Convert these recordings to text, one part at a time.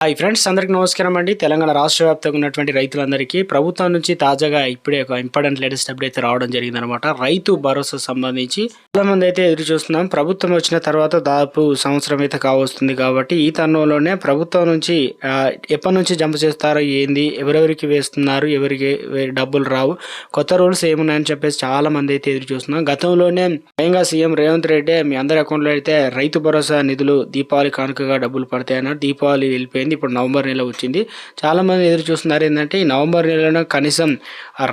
Hi friends అందరికీ నమస్కారం అండి. తెలంగాణ రాష్ట్ర వ్యాప్తంగా ఉన్నటువంటి రైతులందరికీ ప్రభుత్వం నుంచి తాజాగా ఇప్పుడే ఒక ఇంపార్టెంట్ లేటెస్ట్ అప్డేట్ అయితే రావడం జరిగిందనమాట రైతు భరోసా సంబంధించి చాలా మంది అయితే ఎదురు చూస్తున్నాం. ప్రభుత్వం వచ్చిన తర్వాత దాదాపు సంవత్సరం అయితే కావస్తుంది కాబట్టి ఈ తరుణంలోనే ప్రభుత్వం నుంచి ఎప్పటి నుంచి జంప్ చేస్తారో ఏంది ఎవరెవరికి వేస్తున్నారు ఎవరికి డబ్బులు రావు కొత్త రూల్స్ ఏమున్నాయని చెప్పేసి చాలా మంది అయితే ఎదురు చూస్తున్నాం. గతంలోనే స్వయంగా సీఎం రేవంత్ రెడ్డి మీ అందరి అకౌంట్లో అయితే రైతు భరోసా నిధులు దీపావళి కానుకగా డబ్బులు పడతాయన్నారు. దీపావళి వెళ్ళిపోయింది. ఇప్పుడు నవంబర్ నెల వచ్చింది. చాలా మంది ఎదురు చూస్తున్నారు ఏంటంటే ఈ నవంబర్ నెలలో కనీసం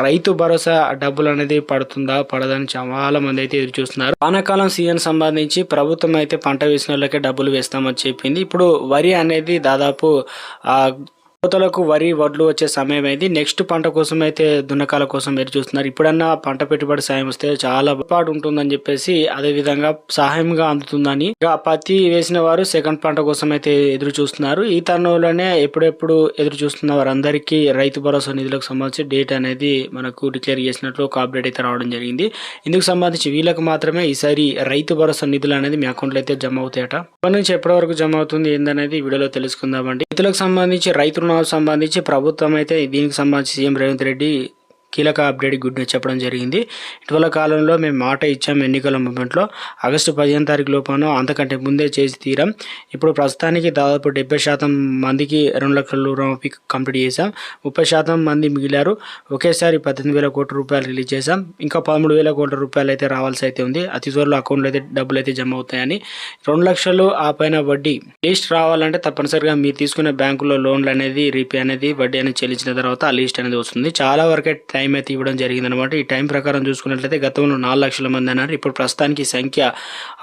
రైతు భరోసా డబ్బులు అనేది పడుతుందా పడదని చాలా మంది అయితే ఎదురు చూస్తున్నారు. వానాకాలం సీజన్ సంబంధించి ప్రభుత్వం అయితే పంట వేసిన వాళ్ళకే డబ్బులు వేస్తామని చెప్పింది. ఇప్పుడు వరి అనేది దాదాపు కోతలకు వరి వడ్లు వచ్చే సమయం అయింది నెక్స్ట్ పంట కోసం అయితే దున్నకాల కోసం ఎదురు చూస్తున్నారు. ఇప్పుడన్నా పంట పెట్టుబడి సాయం వస్తే చాలా పాటు ఉంటుందని చెప్పేసి అదే విధంగా సహాయంగా అందుతుందని ఇక పత్తి వేసిన వారు సెకండ్ పంట కోసం అయితే ఎదురు చూస్తున్నారు. ఈ తరుణంలోనే ఎప్పుడెప్పుడు ఎదురు చూస్తున్న వారందరికీ రైతు భరోసా నిధులకు సంబంధించి డేట్ అనేది మనకు డిక్లేర్ చేసినట్లు ఒక అప్డేట్ అయితే రావడం జరిగింది. ఇందుకు సంబంధించి వీళ్ళకి మాత్రమే ఈసారి రైతు భరోసా నిధులు అనేది మీ అకౌంట్లో అయితే జమ అవుతాయట. ఇప్పటి నుంచి ఎప్పటి వరకు జమ అవుతుంది ఏందనేది వీడియోలో తెలుసుకుందామండి. రైతులకు సంబంధించి రైతు సంబంధించి ప్రభుత్వం అయితే దీనికి సంబంధించి సీఎం రేవంత్ రెడ్డి కీలక అప్డేట్ గుడ్ న్యూస్ చెప్పడం జరిగింది. ఇటీవల కాలంలో మేము మాట ఇచ్చాం ఎన్నికల మూమెంట్లో. ఆగస్టు పదిహేను తారీఖు లోపల అంతకంటే ముందే చేసి తీరాం. ఇప్పుడు ప్రస్తుతానికి దాదాపు డెబ్బై శాతం మందికి రెండు లక్షల రూపాయలు కంప్లీట్ చేశాం. ముప్పై శాతం మంది మిగిలారు. ఒకేసారి పద్దెనిమిది వేల కోట్ల రూపాయలు రిలీజ్ చేశాం. ఇంకా పదమూడు వేల కోట్ల రూపాయలు అయితే రావాల్సి అయితే ఉంది. అతి త్వరలో అకౌంట్లో అయితే డబ్బులు అయితే జమ అవుతాయని. రెండు లక్షలు ఆ పైన వడ్డీ. లిస్ట్ రావాలంటే తప్పనిసరిగా మీరు తీసుకునే బ్యాంకులో లోన్లు అనేది రీపే అనేది వడ్డీ అనేది చెల్లించిన తర్వాత ఆ లిస్ట్ అనేది వస్తుంది. చాలా వరకే టైం అయితే ఇవ్వడం జరిగింది అనమాట ఈ టైం ప్రకారం చూసుకున్నట్లయితే గతంలో నాలుగు లక్షల మంది అన్నారు. ఇప్పుడు ప్రస్తుతానికి సంఖ్య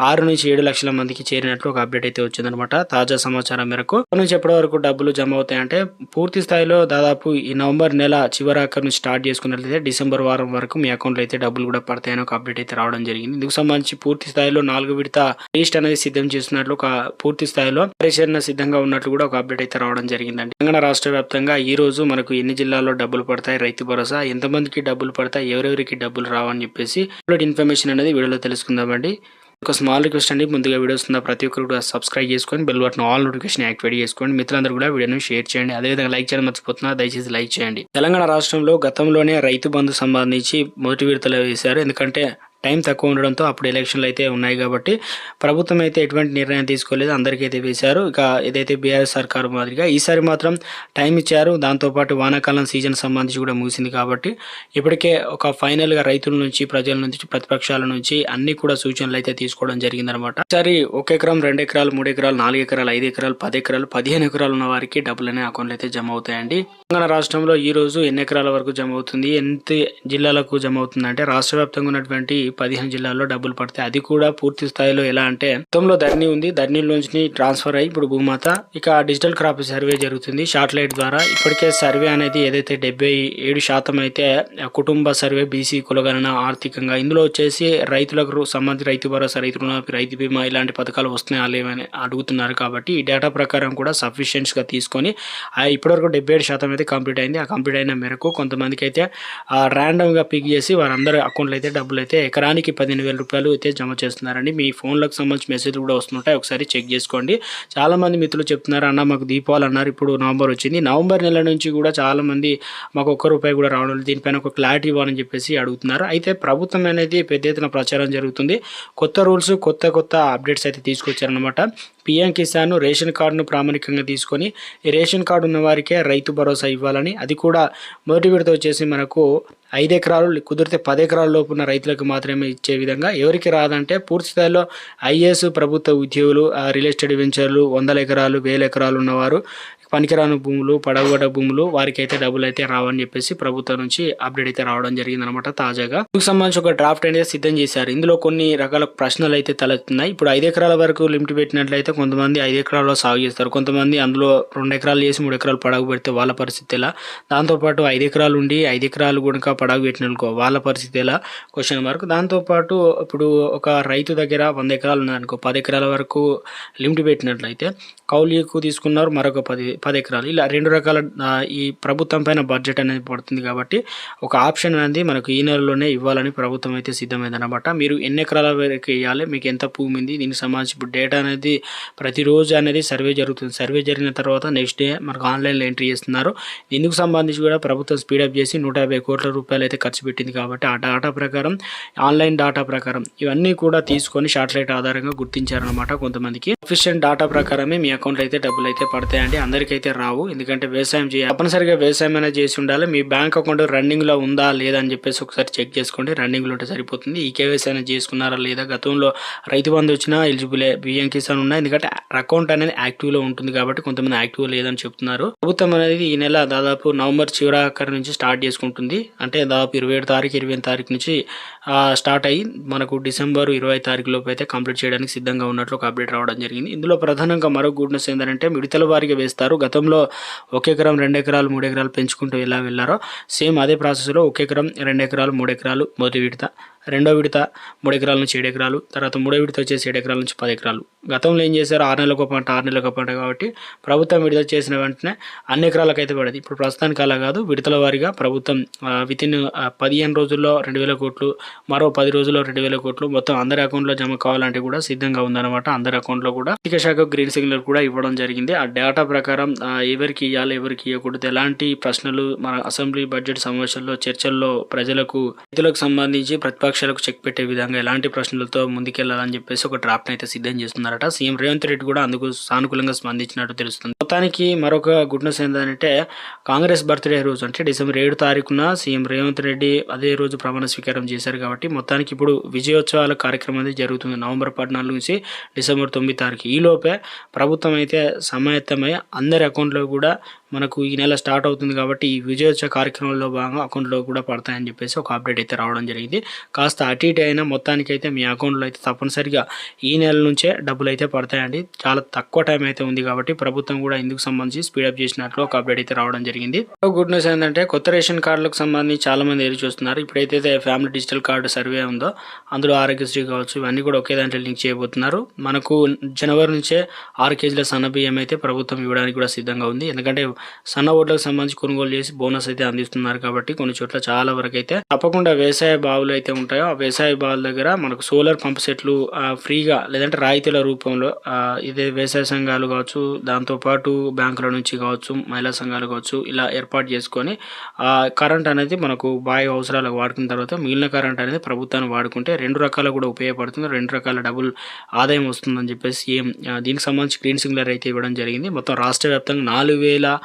ఆరు నుంచి ఏడు లక్షల మందికి చేరినట్లు ఒక అప్డేట్ అయితే వచ్చిందనమాట తాజా సమాచారం మేరకు నుంచి ఎప్పటి వరకు డబ్బులు జమ అవుతాయంటే పూర్తి స్థాయిలో దాదాపు ఈ నవంబర్ నెల చివరాఖరు నుంచి స్టార్ట్ చేసుకున్నట్లయితే డిసెంబర్ వారం వరకు మీ అకౌంట్లో అయితే డబ్బులు కూడా పడతాయని ఒక అప్డేట్ అయితే రావడం జరిగింది. ఇందుకు సంబంధించి పూర్తి స్థాయిలో నాలుగు విడత లిస్ట్ అనేది సిద్ధం చేస్తున్నట్లు ఒక పూర్తి స్థాయిలో పరిశీలన సిద్ధంగా ఉన్నట్లు కూడా ఒక అప్డేట్ అయితే రావడం జరిగిందండి. తెలంగాణ రాష్ట్ర వ్యాప్తంగా ఈ రోజు మనకు ఎన్ని జిల్లాల్లో డబ్బులు పడతాయి? రైతు భరోసా ఎంతమందికి డబ్బులు పడతాయి ఎవరెవరికి డబ్బులు రావని చెప్పేసి ఇన్ఫర్మేషన్ అనేది వీడియోలో తెలుసుకుందామండి. ఒక స్మాల్ రిక్వెస్ట్ అండి ముందుగా వీడియోస్ ఉన్న ప్రతి ఒక్కరు కూడా సబ్స్క్రైబ్ చేసుకొని bell button all notification activate చేసుకోండి. మిత్రులందరూ కూడా వీడియోని షేర్ చేయండి. అదేవిధంగా లైక్ చేయడం మర్చిపోతున్నా దయచేసి లైక్ చేయండి. తెలంగాణ రాష్ట్రంలో గతంలోనే రైతు బంధు సంబంధించి మొదటి విడతలు వేశారు. ఎందుకంటే టైం తక్కువ ఉండడంతో అప్పుడు ఎలక్షన్లు అయితే ఉన్నాయి కాబట్టి ప్రభుత్వం అయితే ఎటువంటి నిర్ణయం తీసుకోలేదు. అందరికీ అయితే వేశారు. ఇక ఏదైతే బీఆర్ఎస్ సర్కారు మాదిరిగా ఈసారి మాత్రం టైం ఇచ్చారు. దాంతోపాటు వానాకాలం సీజన్ సంబంధించి కూడా ముగిసింది కాబట్టి ఇప్పటికే ఒక ఫైనల్గా రైతుల నుంచి ప్రజల నుంచి ప్రతిపక్షాల నుంచి అన్ని కూడా సూచనలు అయితే తీసుకోవడం జరిగిందనమాట సరే ఒక ఎకరం రెండు ఎకరాలు మూడు ఎకరాలు నాలుగు ఎకరాలు ఐదు ఎకరాలు పది ఎకరాలు పదిహేను ఎకరాలు ఉన్న వారికి డబ్బులు అనే అకౌంట్లు అయితే జమ అవుతాయండి. తెలంగాణ రాష్ట్రంలో ఈ రోజు ఎన్ని ఎకరాల వరకు జమ అవుతుంది ఎంత జిల్లాలకు జమ అవుతుంది అంటే రాష్ట్ర వ్యాప్తంగా ఉన్నటువంటి పదిహేను జిల్లాల్లో డబ్బులు పడతాయి అది కూడా పూర్తి స్థాయిలో ఎలా అంటే గతంలో ధరణి ఉంది. ధరణిలోంచి ట్రాన్స్ఫర్ అయ్యి ఇప్పుడు భూమాత. ఇక డిజిటల్ క్రాప్ సర్వే జరుగుతుంది. శాటిలైట్ ద్వారా ఇప్పటికే సర్వే అనేది ఏదైతే డెబ్బై ఏడు శాతం అయితే కుటుంబ సర్వే బీసీ కులగణన ఆర్థికంగా ఇందులో వచ్చేసి రైతులకు సంబంధించి రైతు భరోసా రైతు రుణమాఫీ రైతు బీమా ఇలాంటి పథకాలు వస్తున్నాయా లేవని అడుగుతున్నారు కాబట్టి ఈ డేటా ప్రకారం కూడా సఫిషియన్స్గా తీసుకొని ఇప్పటివరకు డెబ్బై ఏడు శాతం అయితే కంప్లీట్ అయింది. ఆ కంప్లీట్ అయిన మేరకు కొంతమందికి అయితే ర్యాండమ్గా పిక్ చేసి వారందరి అకౌంట్లో అయితే డబ్బులు అయితే ఎకరానికి పదిహేను వేల రూపాయలు అయితే జమ చేస్తున్నారండి. మీ ఫోన్లకు సంబంధించి మెసేజ్ కూడా వస్తుంటాయి. ఒకసారి చెక్ చేసుకోండి. చాలామంది మిత్రులు చెప్తున్నారు అన్న మాకు దీపావళి అన్నారు ఇప్పుడు నవంబర్ వచ్చింది. నవంబర్ నెల నుంచి కూడా చాలామంది మాకు ఒక్క రూపాయి కూడా రావడం లేదు. దీనిపైన ఒక క్లారిటీ ఇవ్వాలని చెప్పేసి అడుగుతున్నారు. అయితే ప్రభుత్వం అనేది పెద్ద ఎత్తున ప్రచారం జరుగుతుంది. కొత్త రూల్స్ కొత్త కొత్త అప్డేట్స్ అయితే తీసుకొచ్చారనమాట పిఎం కిసాన్ రేషన్ కార్డును ప్రామాణికంగా తీసుకొని ఈ రేషన్ కార్డు ఉన్న వారికే రైతు భరోసా ఇవ్వాలని అది కూడా మొదటి విడత వచ్చేసి మనకు ఐదు ఎకరాలు కుదిరితే పది ఎకరాల లోపు ఉన్న రైతులకు మాత్రమే ఇచ్చే విధంగా ఎవరికి రాదంటే పూర్తి స్థాయిలో ఐఏఎస్ ప్రభుత్వ ఉద్యోగులు రియల్ ఎస్టేట్ వెంచర్లు వందల ఎకరాలు వేల ఎకరాలు ఉన్నవారు పనికిరాని భూములు పడగొడ భూములు వారికి అయితే డబ్బులు అయితే రావని చెప్పేసి ప్రభుత్వం నుంచి అప్డేట్ అయితే రావడం జరిగింది అనమాట తాజాగా. దీనికి సంబంధించి ఒక డ్రాఫ్ట్ అనేది సిద్ధం చేశారు. ఇందులో కొన్ని రకాల ప్రశ్నలు అయితే తలెత్తున్నాయి. ఇప్పుడు ఐదు ఎకరాల వరకు లిమిట్ పెట్టినట్లయితే కొంతమంది ఐదు ఎకరాల్లో సాగు చేస్తారు. కొంతమంది అందులో రెండు ఎకరాలు చేసి మూడు ఎకరాలు పడగ పెడితే వాళ్ళ పరిస్థితి ఎలా? దాంతోపాటు ఐదు ఎకరాలు ఉండి ఐదు ఎకరాలు కూడా పడగ పెట్టిననుకో వాళ్ళ పరిస్థితి ఎలా? క్వశ్చన్ మార్క్ దాంతోపాటు ఇప్పుడు ఒక రైతు దగ్గర వంద ఎకరాలు ఉన్నాయనుకో పది ఎకరాల వరకు లిమిట్ పెట్టినట్లయితే కౌలుకు తీసుకున్నారు మరొక పది పది ఎకరాలు. ఇలా రెండు రకాల ఈ ప్రభుత్వం పైన బడ్జెట్ అనేది పడుతుంది కాబట్టి ఒక ఆప్షన్ అనేది మనకు ఈ నెలలోనే ఇవ్వాలని ప్రభుత్వం అయితే సిద్ధమైందనమాట మీరు ఎన్ని ఎకరాల వరకు వేయాలి మీకు ఎంత భూమి ఉంది దీనికి సంబంధించి ఇప్పుడు డేటా అనేది ప్రతిరోజు అనేది సర్వే జరుగుతుంది. సర్వే జరిగిన తర్వాత నెక్స్ట్ డే మనకు ఆన్లైన్లో ఎంట్రీ చేస్తున్నారు. ఇందుకు సంబంధించి కూడా ప్రభుత్వం స్పీడప్ చేసి నూట యాభై కోట్ల రూపాయలు అయితే ఖర్చు పెట్టింది కాబట్టి ఆ డాటా ప్రకారం ఆన్లైన్ డాటా ప్రకారం ఇవన్నీ కూడా తీసుకొని శాటిలైట్ ఆధారంగా గుర్తించారనమాట కొంతమందికి. అఫిషియెంట్ డాటా ప్రకారమే మీ అకౌంట్లో అయితే డబ్బులు అయితే పడతాయండి. అందరికైతే రావు. ఎందుకంటే వ్యవసాయం చేయాలి తప్పనిసరిగా వ్యవసాయం అనేది చేసి ఉండాలి. మీ బ్యాంక్ అకౌంట్ రన్నింగ్లో ఉందా లేదా అని చెప్పేసి ఒకసారి చెక్ చేసుకోండి. రన్నింగ్లో ఉంటే సరిపోతుంది. ఈ కేవైసీ అనేది చేసుకున్నారా లేదా? గతంలో రైతు బంధు వచ్చినా ఎలిజిబుల్ బియ్యం కిసాన్ ఉన్నా ఎందుకంటే అకౌంట్ అనేది యాక్టివ్లో ఉంటుంది కాబట్టి కొంతమంది యాక్టివ్ లేదని చెప్తున్నారు. ప్రభుత్వం అనేది ఈ నెల దాదాపు నవంబర్ చివరాఖరి నుంచి స్టార్ట్ చేసుకుంటుంది. అంటే దాదాపు ఇరవై ఏడు తారీఖు ఇరవై తారీఖు నుంచి స్టార్ట్ అయ్యి మనకు డిసెంబర్ ఇరవై తారీఖు లోపు అయితే కంప్లీట్ చేయడానికి సిద్ధంగా ఉన్నట్లు ఒక అప్డేట్ రావడం జరిగింది. ఇందులో ప్రధానంగా మరో గుడ్ న్యూస్ ఏంటంటే మిడతల వారిగా వేస్తారు. గతంలో ఒక ఎకరం రెండు ఎకరాలు మూడు ఎకరాలు పెంచుకుంటూ ఎలా వెళ్ళారో సేమ్ అదే ప్రాసెస్లో ఒక ఎకరం రెండు ఎకరాలు మూడు ఎకరాలు మొదటి విడత రెండో విడత మూడు ఎకరాల నుంచి ఏడు ఎకరాలు తర్వాత మూడో విడత వచ్చేసి ఏడు ఎకరాల నుంచి పది ఎకరాలు. గతంలో ఏం చేశారు? ఆరు నెలలకు ఒక పంట ఆరు నెలలకు పంట కాబట్టి ప్రభుత్వం విడుదల చేసిన వెంటనే అన్ని ఎకరాలకు అయితే పడేది. ఇప్పుడు ప్రస్తుతానికి అలా కాదు. విడతల వారీగా ప్రభుత్వం వితిన్ పదిహేను రోజుల్లో రెండు వేల కోట్లు మరో పది రోజుల్లో రెండు వేల కోట్లు మొత్తం అందరి అకౌంట్లో జమ కావాలంటే కూడా సిద్ధంగా ఉందన్నమాట. అందరి అకౌంట్లో కూడా ఆర్థిక శాఖ గ్రీన్ సిగ్నల్ కూడా ఇవ్వడం జరిగింది. ఆ డేటా ప్రకారం ఎవరికి ఇవ్వాలి ఎవరికి ఇవ్వకూడదు ఎలాంటి ప్రశ్నలు మన అసెంబ్లీ బడ్జెట్ సమావేశాల్లో చర్చల్లో ప్రజలకు రైతులకు సంబంధించి ప్రతిపక్ష విపక్షాలకు చెక్ పెట్టే విధంగా ఎలాంటి ప్రశ్నలతో ముందుకెళ్ళాలని చెప్పేసి ఒక డ్రాఫ్ట్ అయితే సిద్ధం చేస్తున్నారట. సీఎం రేవంత్ రెడ్డి కూడా అందుకు సానుకూలంగా స్పందించినట్టు తెలుస్తుంది. మొత్తానికి మరొక గుడ్ న్యూస్ ఏంటంటే కాంగ్రెస్ బర్త్డే రోజు అంటే డిసెంబర్ ఏడు తారీఖున సీఎం రేవంత్ రెడ్డి అదే రోజు ప్రమాణ స్వీకారం చేశారు కాబట్టి మొత్తానికి ఇప్పుడు విజయోత్సవాల కార్యక్రమం అనేది జరుగుతుంది. నవంబర్ పద్నాలుగు నుంచి డిసెంబర్ తొమ్మిది తారీఖు. ఈ లోపే ప్రభుత్వం అయితే సమాయత్తమై అందరి అకౌంట్లో కూడా మనకు ఈ నెల స్టార్ట్ అవుతుంది కాబట్టి ఈ విజయోత్సవ కార్యక్రమంలో భాగంగా అకౌంట్లో కూడా పడతాయని చెప్పేసి ఒక అప్డేట్ అయితే రావడం జరిగింది. కాస్త అటు ఇటు అయినా మొత్తానికి అయితే మీ అకౌంట్లో అయితే తప్పనిసరిగా ఈ నెల నుంచే డబ్బులు అయితే పడతాయండి. చాలా తక్కువ టైం అయితే ఉంది కాబట్టి ప్రభుత్వం కూడా ఇందుకు సంబంధించి స్పీడప్ చేసినట్లు ఒక అప్డేట్ అయితే రావడం జరిగింది. గుడ్ న్యూస్ ఏంటంటే కొత్త రేషన్ కార్డులకు సంబంధించి చాలా మంది ఎదురు చూస్తున్నారు. ఇప్పుడైతే ఫ్యామిలీ డిజిటల్ కార్డు సర్వే ఉందో అందులో ఆరోగ్యశ్రీ కావచ్చు ఇవన్నీ కూడా ఒకే దాంట్లో లింక్ చేయబోతున్నారు. మనకు జనవరి నుంచే ఆరు కేజీల సన్న బియ్యం అయితే ప్రభుత్వం ఇవ్వడానికి కూడా సిద్ధంగా ఉంది. ఎందుకంటే సన్న ఓట్లకు సంబంధించి కొనుగోలు చేసి బోనస్ అయితే అందిస్తున్నారు కాబట్టి కొన్ని చోట్ల చాలా వరకు అయితే తప్పకుండా వ్యవసాయ బావులు అయితే ఉంటాయో ఆ వ్యవసాయ బావుల దగ్గర మనకు సోలార్ పంప్ సెట్లు ఫ్రీగా లేదంటే రాయితీల రూపంలో ఇదే వ్యవసాయ సంఘాలు కావచ్చు దాంతో పాటు బ్యాంకుల నుంచి కావచ్చు మహిళా సంఘాలు కావచ్చు ఇలా ఏర్పాటు చేసుకొని ఆ కరెంట్ అనేది మనకు బావి అవసరాలకు వాడుకున్న తర్వాత మిగిలిన కరెంట్ అనేది ప్రభుత్వాన్ని వాడుకుంటే రెండు రకాల కూడా ఉపయోగపడుతుంది రెండు రకాల డబుల్ ఆదాయం వస్తుందని చెప్పేసి ఏం దీనికి సంబంధించి గ్రీన్ సింగులర్ అయితే ఇవ్వడం జరిగింది. మొత్తం రాష్ట్ర వ్యాప్తంగా నాలుగు వేల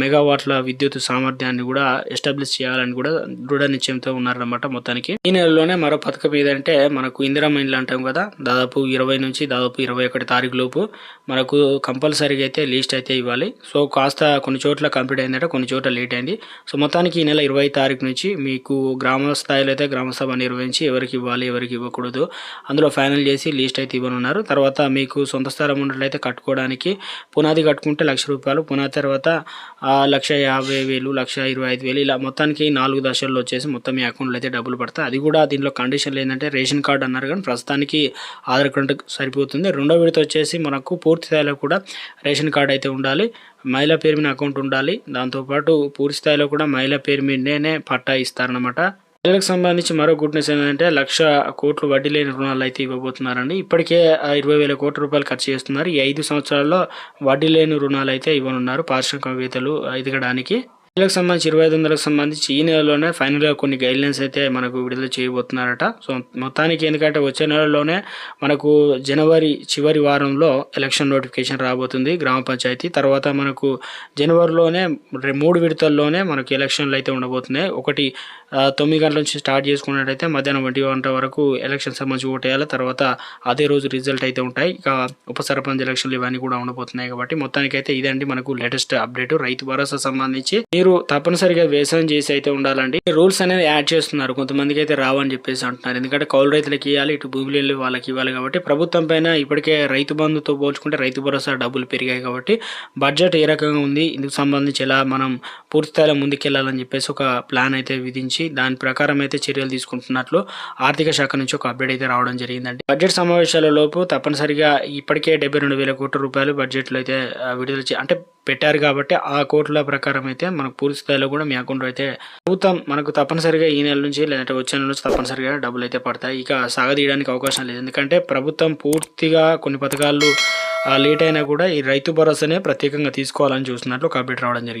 మెగావాట్ల విద్యుత్ సామర్థ్యాన్ని కూడా ఎస్టాబ్లిష్ చేయాలని కూడా దృఢ నిశ్చయంతో ఉన్నారన్నమాట మొత్తానికి. ఈ నెలలోనే మరో పథకం ఏదంటే మనకు ఇందిరా మైన్లు అంటాం కదా దాదాపు ఇరవై నుంచి దాదాపు ఇరవై ఒకటి తారీఖు లోపు మనకు కంపల్సరీగా అయితే లిస్ట్ అయితే ఇవ్వాలి. సో కాస్త కొన్ని చోట్ల కంప్లీట్ అయిందంటే కొన్ని చోట్ల లేట్ అయింది. సో మొత్తానికి ఈ నెల ఇరవై తారీఖు నుంచి మీకు గ్రామ స్థాయిలో అయితే గ్రామసభ నిర్వహించి ఎవరికి ఇవ్వాలి ఎవరికి ఇవ్వకూడదు అందులో ఫైనల్ చేసి లిస్ట్ అయితే ఇవ్వనున్నారు. తర్వాత మీకు సొంత స్థలం ఉన్నట్లయితే కట్టుకోవడానికి పునాది కట్టుకుంటే లక్ష రూపాయలు పునాది తర్వాత లక్ష యాభై వేలు లక్ష ఇరవై ఐదు వేలు ఇలా మొత్తానికి నాలుగు దశల్లో వచ్చేసి మొత్తం మీ అకౌంట్లో అయితే డబ్బులు పడతాయి అది కూడా దీనిలో కండిషన్లు ఏంటంటే రేషన్ కార్డు అన్నారు కానీ ప్రస్తుతానికి ఆధార్ కార్డు సరిపోతుంది. రెండో విడత వచ్చేసి మనకు పూర్తి స్థాయిలో కూడా రేషన్ కార్డు అయితే ఉండాలి. మహిళా పేరు మీద అకౌంట్ ఉండాలి. దాంతోపాటు పూర్తి స్థాయిలో కూడా మహిళా పేరు మీదనే పట్టా ఇస్తారనమాట పిల్లలకు సంబంధించి మరో గుడ్ న్యూస్ ఏంటంటే లక్ష కోట్లు వడ్డీ లేని రుణాలు అయితే ఇవ్వబోతున్నారండి. ఇప్పటికే ఇరవై వేల కోట్ల రూపాయలు ఖర్చు చేస్తున్నారు. ఈ ఐదు సంవత్సరాల్లో వడ్డీ లేని రుణాలు అయితే ఇవ్వనున్నారు పారిశ్రామికవేత్తలు ఎదగడానికి. పిల్లలకు సంబంధించి ఇరవై ఐదు వందలకు సంబంధించి ఈ నెలలోనే ఫైనల్గా కొన్ని గైడ్లైన్స్ అయితే మనకు విడుదల చేయబోతున్నారట. సో మొత్తానికి ఎందుకంటే వచ్చే నెలలోనే మనకు జనవరి చివరి వారంలో ఎలక్షన్ నోటిఫికేషన్ రాబోతుంది గ్రామ పంచాయతీ. తర్వాత మనకు జనవరిలోనే మూడు విడతల్లోనే మనకు ఎలక్షన్లు అయితే ఉండబోతున్నాయి. ఒకటి తొమ్మిది గంటల నుంచి స్టార్ట్ చేసుకున్నట్టయితే మధ్యాహ్నం ఒంటి గంట వరకు ఎలక్షన్ సంబంధించి ఓటేయాలి తర్వాత అదే రోజు రిజల్ట్ అయితే ఉంటాయి. ఇక ఉప సర్పంచ్ ఎలక్షన్లు ఇవన్నీ కూడా ఉండబోతున్నాయి కాబట్టి మొత్తానికైతే ఇదండి మనకు లేటెస్ట్ అప్డేట్. రైతు భరోసా సంబంధించి మీరు తప్పనిసరిగా వ్యవసాయం చేసి అయితే ఉండాలండి. రూల్స్ అనేది యాడ్ చేస్తున్నారు. కొంతమందికి అయితే రావని చెప్పేసి అంటున్నారు. ఎందుకంటే కౌలు రైతులకు ఇవ్వాలి ఇటు భూములు వెళ్ళి వాళ్ళకి ఇవ్వాలి కాబట్టి ప్రభుత్వం పైన ఇప్పటికే రైతు బంధుతో పోల్చుకుంటే రైతు భరోసా డబ్బులు పెరిగాయి కాబట్టి బడ్జెట్ ఏ రకంగా ఉంది ఇందుకు సంబంధించి ఎలా మనం పూర్తి స్థాయిలో ముందుకెళ్ళాలని చెప్పేసి ఒక ప్లాన్ అయితే విధించి సంబంధించి దాని ప్రకారం అయితే చర్యలు తీసుకుంటున్నట్లు ఆర్థిక శాఖ నుంచి ఒక అప్డేట్ అయితే రావడం జరిగిందండి. బడ్జెట్ సమావేశాల లోపు తప్పనిసరిగా ఇప్పటికే డెబ్బై రెండు వేల కోట్ల రూపాయలు బడ్జెట్లో అయితే విడుదల అంటే పెట్టారు కాబట్టి ఆ కోట్ల ప్రకారం అయితే మనకు పూర్తి స్థాయిలో కూడా మీ అకౌంట్ అయితే ప్రభుత్వం మనకు తప్పనిసరిగా ఈ నెల నుంచి లేదంటే వచ్చే నెల నుంచి తప్పనిసరిగా డబ్బులు అయితే పడతాయి. ఇక సాగదీయడానికి అవకాశం లేదు. ఎందుకంటే ప్రభుత్వం పూర్తిగా కొన్ని పథకాలు లేట్ అయినా కూడా ఈ రైతు భరోసానే ప్రత్యేకంగా తీసుకోవాలని చూస్తున్నట్లు ఒక అప్డేట్ రావడం జరిగింది.